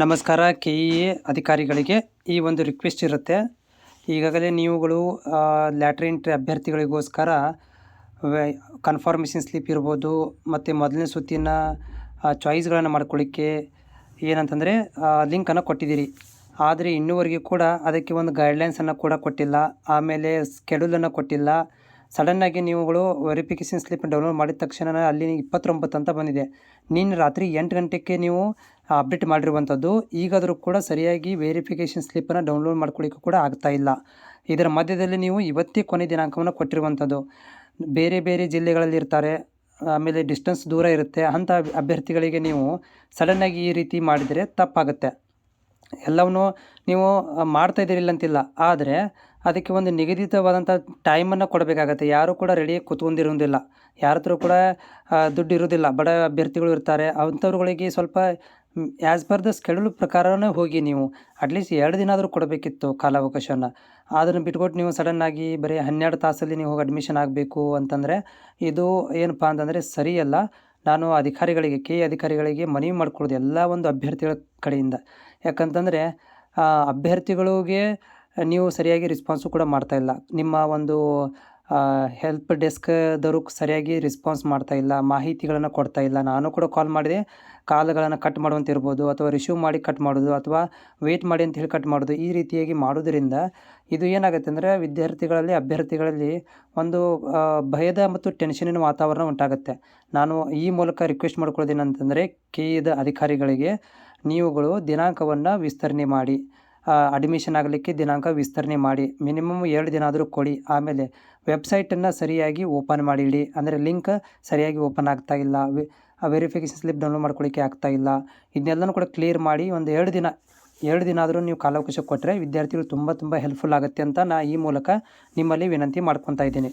ನಮಸ್ಕಾರ K E A ಅಧಿಕಾರಿಗಳಿಗೆ. ಈ ಒಂದು ರಿಕ್ವೆಸ್ಟ್ ಇರುತ್ತೆ. ಈಗಾಗಲೇ ನೀವುಗಳು ಲ್ಯಾಟ್ರಿನ್ ಅಭ್ಯರ್ಥಿಗಳಿಗೋಸ್ಕರ ಕನ್ಫರ್ಮೇಷನ್ ಸ್ಲಿಪ್ ಇರ್ಬೋದು, ಮತ್ತು ಮೊದಲನೇ ಸುತ್ತಿನ ಚಾಯ್ಸ್ಗಳನ್ನು ಮಾಡ್ಕೊಳ್ಳಿಕ್ಕೆ ಏನಂತಂದರೆ ಲಿಂಕನ್ನು ಕೊಟ್ಟಿದ್ದೀರಿ. ಆದರೆ ಇನ್ನೂವರೆಗೂ ಕೂಡ ಅದಕ್ಕೆ ಒಂದು ಗೈಡ್ಲೈನ್ಸನ್ನು ಕೂಡ ಕೊಟ್ಟಿಲ್ಲ. ಆಮೇಲೆ ಸ್ಕೆಡ್ಯೂಲನ್ನು ಕೊಟ್ಟಿಲ್ಲ. ಸಡನ್ನಾಗಿ ನೀವುಗಳು ವೆರಿಫಿಕೇಷನ್ ಸ್ಲಿಪ್ ಡೌನ್ಲೋಡ್ ಮಾಡಿದ ತಕ್ಷಣ ಅಲ್ಲಿ ಇಪ್ಪತ್ತೊಂಬತ್ತು ಅಂತ ಬಂದಿದೆ. ನಿನ್ನ ರಾತ್ರಿ ಎಂಟು ಗಂಟೆಗೆ ನೀವು ಅಪ್ಡೇಟ್ ಮಾಡಿರುವಂಥದ್ದು, ಈಗಾದರೂ ಕೂಡ ಸರಿಯಾಗಿ ವೆರಿಫಿಕೇಷನ್ ಸ್ಲಿಪ್ಪನ್ನು ಡೌನ್ಲೋಡ್ ಮಾಡ್ಕೊಳ್ಳಿಕ್ಕೂ ಕೂಡ ಆಗ್ತಾ ಇಲ್ಲ. ಇದರ ಮಧ್ಯದಲ್ಲಿ ನೀವು ಇವತ್ತೇ ಕೊನೆ ದಿನಾಂಕವನ್ನು ಕೊಟ್ಟಿರುವಂಥದ್ದು. ಬೇರೆ ಬೇರೆ ಜಿಲ್ಲೆಗಳಲ್ಲಿ ಇರ್ತಾರೆ, ಆಮೇಲೆ ಡಿಸ್ಟೆನ್ಸ್ ದೂರ ಇರುತ್ತೆ, ಅಂಥ ಅಭ್ಯರ್ಥಿಗಳಿಗೆ ನೀವು ಸಡನ್ನಾಗಿ ಈ ರೀತಿ ಮಾಡಿದರೆ ತಪ್ಪಾಗುತ್ತೆ. ಎಲ್ಲವನ್ನೂ ನೀವು ಮಾಡ್ತಾ ಇದ್ದೀರಿಲ್ಲ ಅಂತಿಲ್ಲ. ಆದರೆ ಅದಕ್ಕೆ ಒಂದು ನಿಗದಿತವಾದಂಥ ಟೈಮನ್ನು ಕೊಡಬೇಕಾಗತ್ತೆ. ಯಾರು ಕೂಡ ರೆಡಿ ಕೂತ್ಕೊಂಡಿರೋದಿಲ್ಲ ಯಾರ ಹತ್ರ ಕೂಡ ದುಡ್ಡು ಇರೋದಿಲ್ಲ ಬಡ ಅಭ್ಯರ್ಥಿಗಳು ಇರ್ತಾರೆ. ಅಂಥವ್ರುಗಳಿಗೆ ಸ್ವಲ್ಪ ಆ್ಯಸ್ ಪರ್ ದ ಸ್ಕೆಡ್ಯೂಲ್ ಪ್ರಕಾರನೇ ಹೋಗಿ ನೀವು ಅಟ್ಲೀಸ್ಟ್ ಎರಡು ದಿನ ಆದರೂ ಕೊಡಬೇಕಿತ್ತು ಕಾಲಾವಕಾಶನ ಅದನ್ನು ಬಿಟ್ಕೊಟ್ಟು ನೀವು ಸಡನ್ನಾಗಿ ಬರೀ ಹನ್ನೆರಡು ತಾಸಲ್ಲಿ ನೀವು ಹೋಗಿ ಅಡ್ಮಿಷನ್ ಆಗಬೇಕು ಅಂತಂದರೆ, ಇದು ಏನಪ್ಪ ಅಂತಂದರೆ ಸರಿಯಲ್ಲ. ನಾನು ಅಧಿಕಾರಿಗಳಿಗೆ, ಕೆ ಅಧಿಕಾರಿಗಳಿಗೆ ಮನವಿ ಮಾಡ್ಕೊಳ್ಳೋದು ಎಲ್ಲ ಒಂದು ಅಭ್ಯರ್ಥಿಗಳ ಕಡೆಯಿಂದ. ಯಾಕಂತಂದರೆ ಅಭ್ಯರ್ಥಿಗಳಿಗೆ ನೀವು ಸರಿಯಾಗಿ ರೆಸ್ಪಾನ್ಸು ಕೂಡ ಮಾಡ್ತಾಯಿಲ್ಲ ನಿಮ್ಮ ಒಂದು ಹೆಲ್ಪ್ ಡೆಸ್ಕ್ದವರು ಸರಿಯಾಗಿ ರೆಸ್ಪಾನ್ಸ್ ಮಾಡ್ತಾ ಇಲ್ಲ, ಮಾಹಿತಿಗಳನ್ನು ಕೊಡ್ತಾ ಇಲ್ಲ. ನಾನು ಕೂಡ ಕಾಲ್ ಮಾಡಿದೆ, ಕಾಲುಗಳನ್ನು ಕಟ್ ಮಾಡುವಂತ ಇರ್ಬೋದು, ಅಥವಾ ರಿಸೀವ್ ಮಾಡಿ ಕಟ್ ಮಾಡೋದು, ಅಥವಾ ವೆಯ್ಟ್ ಮಾಡಿ ಅಂತ ಹೇಳಿ ಕಟ್ ಮಾಡೋದು, ಈ ರೀತಿಯಾಗಿ ಮಾಡೋದರಿಂದ ಇದು ಏನಾಗುತ್ತೆ ಅಂದರೆ ವಿದ್ಯಾರ್ಥಿಗಳಲ್ಲಿ, ಅಭ್ಯರ್ಥಿಗಳಲ್ಲಿ ಒಂದು ಭಯದ ಮತ್ತು ಟೆನ್ಷನಿನ ವಾತಾವರಣ ಉಂಟಾಗುತ್ತೆ. ನಾನು ಈ ಮೂಲಕ ರಿಕ್ವೆಸ್ಟ್ ಮಾಡ್ಕೊಳ್ಳೋದೇನಂತಂದರೆ ಕೆ ಇದ ಅಧಿಕಾರಿಗಳಿಗೆ, ನೀವುಗಳು ದಿನಾಂಕವನ್ನು ವಿಸ್ತರಣೆ ಮಾಡಿ. ಅಡ್ಮಿಷನ್ ಆಗಲಿಕ್ಕೆ ದಿನಾಂಕ ವಿಸ್ತರಣೆ ಮಾಡಿ. ಮಿನಿಮಮ್ ಎರಡು ದಿನ ಆದರೂ ಕೊಡಿ. ಆಮೇಲೆ ವೆಬ್ಸೈಟನ್ನು ಸರಿಯಾಗಿ ಓಪನ್ ಮಾಡಿ ಇಡಿ ಅಂದರೆ ಲಿಂಕ್ ಸರಿಯಾಗಿ ಓಪನ್ ಆಗ್ತಾ ಇಲ್ಲ. ವೆರಿಫಿಕೇಷನ್ ಸ್ಲಿಪ್ ಡೌನ್ಲೋಡ್ ಮಾಡ್ಕೊಳ್ಳಿಕ್ಕೆ ಆಗ್ತಾ ಇಲ್ಲ. ಇದನ್ನೆಲ್ಲನೂ ಕೂಡ ಕ್ಲಿಯರ್ ಮಾಡಿ ಒಂದು ಎರಡು ದಿನ ಎರಡು ದಿನ ಆದರೂ ನೀವು ಕಾಲಾವಕಾಶ ಕೊಟ್ಟರೆ ವಿದ್ಯಾರ್ಥಿಗಳು ತುಂಬ ತುಂಬ ಹೆಲ್ಪ್ಫುಲ್ ಆಗುತ್ತೆ ಅಂತ ನಾ ಈ ಮೂಲಕ ನಿಮ್ಮಲ್ಲಿ ವಿನಂತಿ ಮಾಡ್ಕೊತಾ ಇದ್ದೀನಿ.